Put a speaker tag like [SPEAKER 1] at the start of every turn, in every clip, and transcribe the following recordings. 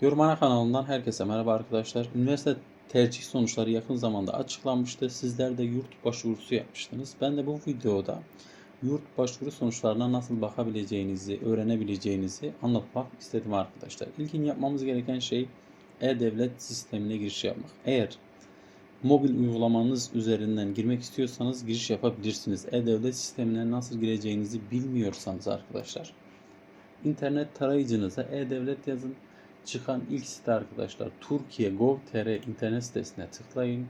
[SPEAKER 1] Yorumana kanalından herkese merhaba arkadaşlar. Üniversite tercih sonuçları yakın zamanda açıklanmıştı. Sizler de yurt başvurusu yapmıştınız. Ben de bu videoda yurt başvuru sonuçlarına nasıl bakabileceğinizi, öğrenebileceğinizi anlatmak istedim arkadaşlar. İlkin yapmamız gereken şey e-devlet sistemine giriş yapmak. Eğer mobil uygulamanız üzerinden girmek istiyorsanız giriş yapabilirsiniz. E-devlet sistemine nasıl gireceğinizi bilmiyorsanız arkadaşlar internet tarayıcınıza e-devlet yazın. Çıkan ilk site arkadaşlar Türkiye Gov.tr internet sitesine tıklayın.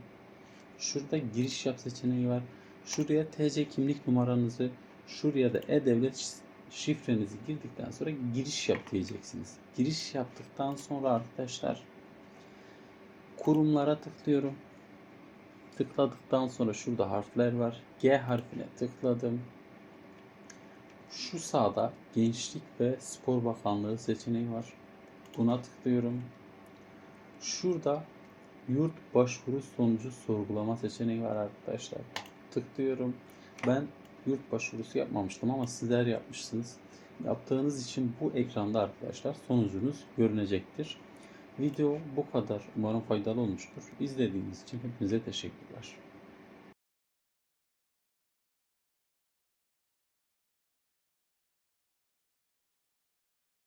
[SPEAKER 1] Şurada giriş yap seçeneği var. Şuraya TC kimlik numaranızı, şuraya da e-devlet şifrenizi girdikten sonra giriş yap diyeceksiniz. Giriş yaptıktan sonra arkadaşlar kurumlara tıklıyorum. Tıkladıktan sonra şurada harfler var. G harfine tıkladım. Şu sağda Gençlik ve Spor Bakanlığı seçeneği var. Buna tıklıyorum. Şurada yurt başvuru sonucu sorgulama seçeneği var arkadaşlar. Tıklıyorum. Ben yurt başvurusu yapmamıştım ama sizler yapmışsınız. Yaptığınız için bu ekranda arkadaşlar sonucunuz görünecektir. Video bu kadar. Umarım faydalı olmuştur. İzlediğiniz için hepinize teşekkürler.